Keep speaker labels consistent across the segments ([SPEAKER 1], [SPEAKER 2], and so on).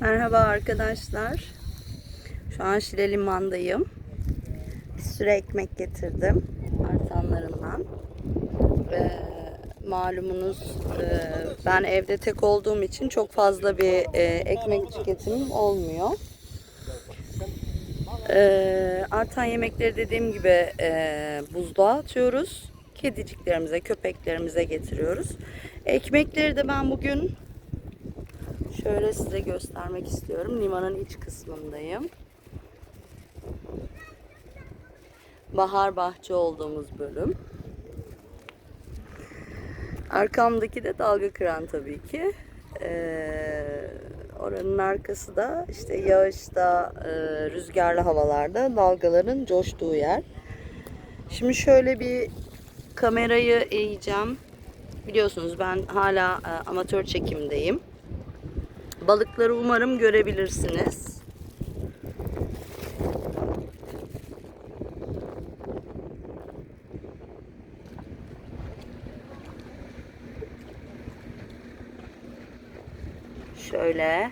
[SPEAKER 1] Merhaba arkadaşlar. Şu an Şile Liman'dayım. Bir sürü ekmek getirdim. Artanlarından. Ee, malumunuz e, ben evde tek olduğum için çok fazla bir e, ekmek tüketimim olmuyor. Ee, artan yemekleri dediğim gibi e, buzluğa atıyoruz. Kediciklerimize, köpeklerimize getiriyoruz. Ekmekleri de ben bugün Şöyle size göstermek istiyorum. Limanın iç kısmındayım. Bahar bahçe olduğumuz bölüm. Arkamdaki de dalga kıran tabii ki. Ee, oranın arkası da işte yağışta, e, rüzgarlı havalarda dalgaların coştuğu yer. Şimdi şöyle bir kamerayı eğeceğim. Biliyorsunuz ben hala e, amatör çekimdeyim. Balıkları umarım görebilirsiniz. Şöyle.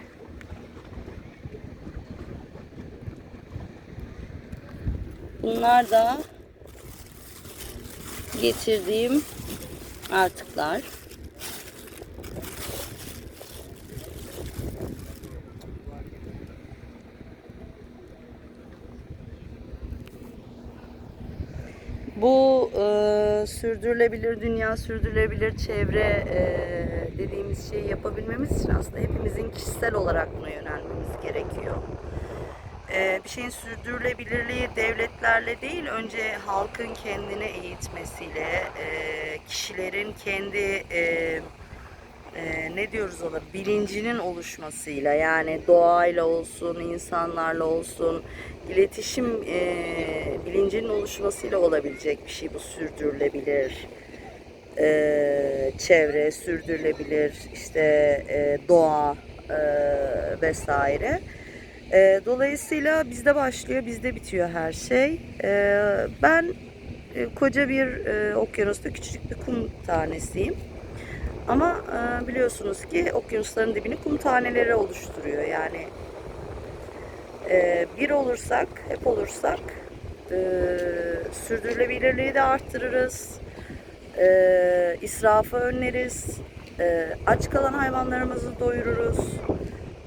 [SPEAKER 1] Bunlar da getirdiğim artıklar. Bu e, sürdürülebilir dünya, sürdürülebilir çevre e, dediğimiz şeyi yapabilmemiz için aslında hepimizin kişisel olarak buna yönelmemiz gerekiyor. E, bir şeyin sürdürülebilirliği devletlerle değil, önce halkın kendini eğitmesiyle, e, kişilerin kendi e, e, ne diyoruz ona bilincinin oluşmasıyla yani doğayla olsun, insanlarla olsun iletişim e, bilincinin oluşmasıyla olabilecek bir şey bu sürdürülebilir e, çevre, sürdürülebilir işte e, doğa e, vesaire. E, dolayısıyla bizde başlıyor, bizde bitiyor her şey. E, ben e, koca bir e, okyanusta küçücük bir kum tanesiyim. Ama e, biliyorsunuz ki okyanusların dibini kum taneleri oluşturuyor. Yani e, bir olursak, hep olursak e, sürdürülebilirliği de arttırırız. E, israfı önleriz. E, aç kalan hayvanlarımızı doyururuz.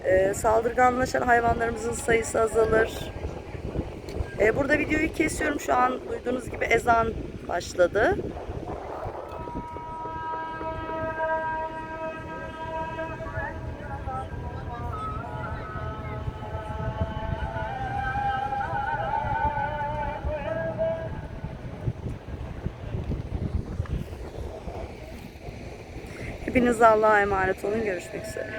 [SPEAKER 1] E, saldırganlaşan hayvanlarımızın sayısı azalır. E, burada videoyu kesiyorum. Şu an duyduğunuz gibi ezan başladı. Hepiniz Allah'a emanet olun. Görüşmek üzere.